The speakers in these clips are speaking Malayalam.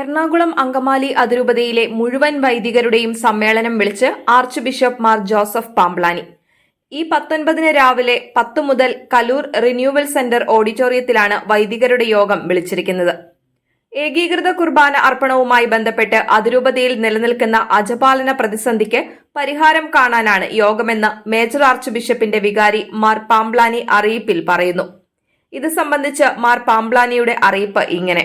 എറണാകുളം അങ്കമാലി അതിരൂപതയിലെ മുഴുവൻ വൈദികരുടെയും സമ്മേളനം വിളിച്ച് archbishop Mar Joseph Pamplany ഈ പത്തൊൻപതിന് രാവിലെ പത്ത് മുതൽ കലൂർ റിന്യൂവൽ സെന്റർ ഓഡിറ്റോറിയത്തിലാണ് വൈദികരുടെ യോഗം വിളിച്ചിരിക്കുന്നത്. ഏകീകൃത കുർബാന അർപ്പണവുമായി ബന്ധപ്പെട്ട് അതിരൂപതയിൽ നിലനിൽക്കുന്ന അജപാലന പ്രതിസന്ധിക്ക് പരിഹാരം കാണാനാണ് യോഗമെന്ന് മേജർ ആർച്ച് ബിഷപ്പിന്റെ വികാരി മാർ പാംബ്ലാനി അറിയിപ്പിൽ പറയുന്നു. ഇത് സംബന്ധിച്ച് മാർ പാംബ്ലാനിയുടെ അറിയിപ്പ് ഇങ്ങനെ.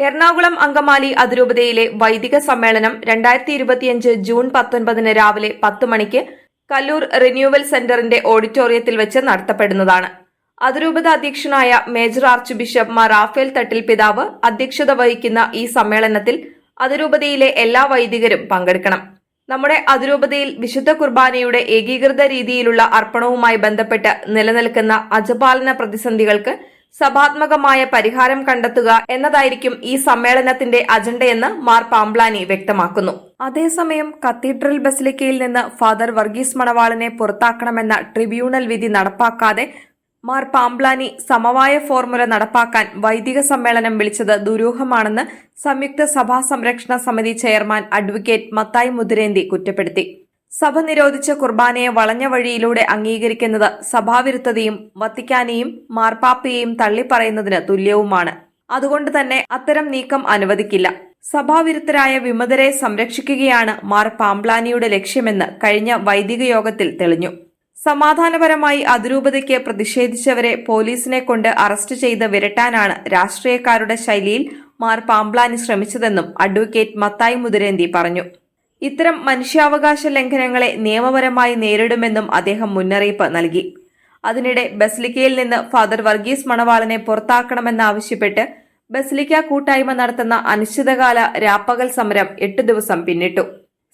എറണാകുളം അങ്കമാലി അതിരൂപതയിലെ വൈദിക സമ്മേളനം രണ്ടായിരത്തി ഇരുപത്തിയഞ്ച് ജൂൺ പത്തൊൻപതിന് രാവിലെ പത്ത് മണിക്ക് കല്ലൂർ റിന്യൂവൽ സെന്ററിന്റെ ഓഡിറ്റോറിയത്തിൽ വെച്ച് നടത്തപ്പെടുന്നതാണ്. അതിരൂപത അധ്യക്ഷനായ major archbishop Mar Raphael Thattil പിതാവ് അധ്യക്ഷത വഹിക്കുന്ന ഈ സമ്മേളനത്തിൽ അതിരൂപതയിലെ എല്ലാ വൈദികരും പങ്കെടുക്കണം. നമ്മുടെ അതിരൂപതയിൽ വിശുദ്ധ കുർബാനയുടെ ഏകീകൃത രീതിയിലുള്ള അർപ്പണവുമായി ബന്ധപ്പെട്ട് നിലനിൽക്കുന്ന അജപാലന പ്രതിസന്ധികൾക്ക് സഭാത്മകമായ പരിഹാരം കണ്ടെത്തുക എന്നതായിരിക്കും ഈ സമ്മേളനത്തിന്റെ അജണ്ടയെന്ന് മാർ പാംബ്ലാനി വ്യക്തമാക്കുന്നു. അതേസമയം കത്തീഡ്രൽ ബസിലിക്കയിൽ നിന്ന് ഫാദർ വർഗീസ് മണവാളിനെ പുറത്താക്കണമെന്ന ട്രിബ്യൂണൽ വിധി നടപ്പാക്കാതെ മാർ പാംബ്ലാനി സമവായ ഫോർമുല നടപ്പാക്കാൻ വൈദിക സമ്മേളനം വിളിച്ചത് ദുരൂഹമാണെന്ന് സംയുക്ത സഭാ സംരക്ഷണ സമിതി ചെയർമാൻ അഡ്വക്കേറ്റ് മത്തായി മുതിരേന്തി കുറ്റപ്പെടുത്തി. സഭ നിരോധിച്ച കുർബാനയെ വളഞ്ഞ വഴിയിലൂടെ അംഗീകരിക്കുന്നത് സഭാവിരുദ്ധതയും വത്തിക്കാനെയും മാർപ്പാപ്പയെയും തള്ളിപ്പറയുന്നതിന് തുല്യവുമാണ്. അതുകൊണ്ട് തന്നെ അത്തരം നീക്കം അനുവദിക്കില്ല. സഭാവിരുദ്ധരായ വിമതരെ സംരക്ഷിക്കുകയാണ് മാർ പാംപ്ലാനിയുടെ ലക്ഷ്യമെന്ന് കഴിഞ്ഞ വൈദിക യോഗത്തിൽ തെളിഞ്ഞു. സമാധാനപരമായി അതിരൂപതയ്ക്ക് പ്രതിഷേധിച്ചവരെ പോലീസിനെ കൊണ്ട് അറസ്റ്റ് ചെയ്ത് വിരട്ടാനാണ് രാഷ്ട്രീയക്കാരുടെ ശൈലിയിൽ മാർ പാംപ്ലാനി ശ്രമിച്ചതെന്നും അഡ്വക്കേറ്റ് മത്തായി മുതിരേന്തി പറഞ്ഞു. ഇത്തരം മനുഷ്യാവകാശ ലംഘനങ്ങളെ നിയമപരമായി നേരിടുമെന്നും അദ്ദേഹം മുന്നറിയിപ്പ് നൽകി. അതിനിടെ ബസ്ലിക്കയിൽ നിന്ന് ഫാദർ വർഗീസ് മണവാളനെ പുറത്താക്കണമെന്നാവശ്യപ്പെട്ട് ബസ്ലിക്ക കൂട്ടായ്മ നടത്തുന്ന അനിശ്ചിതകാല രാപ്പകൽ സമരം എട്ട് ദിവസം പിന്നിട്ടു.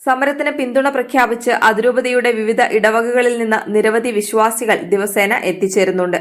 സമരത്തിന് പിന്തുണ പ്രഖ്യാപിച്ച് അതിരൂപതയുടെ വിവിധ ഇടവകകളിൽ നിന്ന് നിരവധി വിശ്വാസികൾ ദിവസേന എത്തിച്ചേരുന്നുണ്ട്.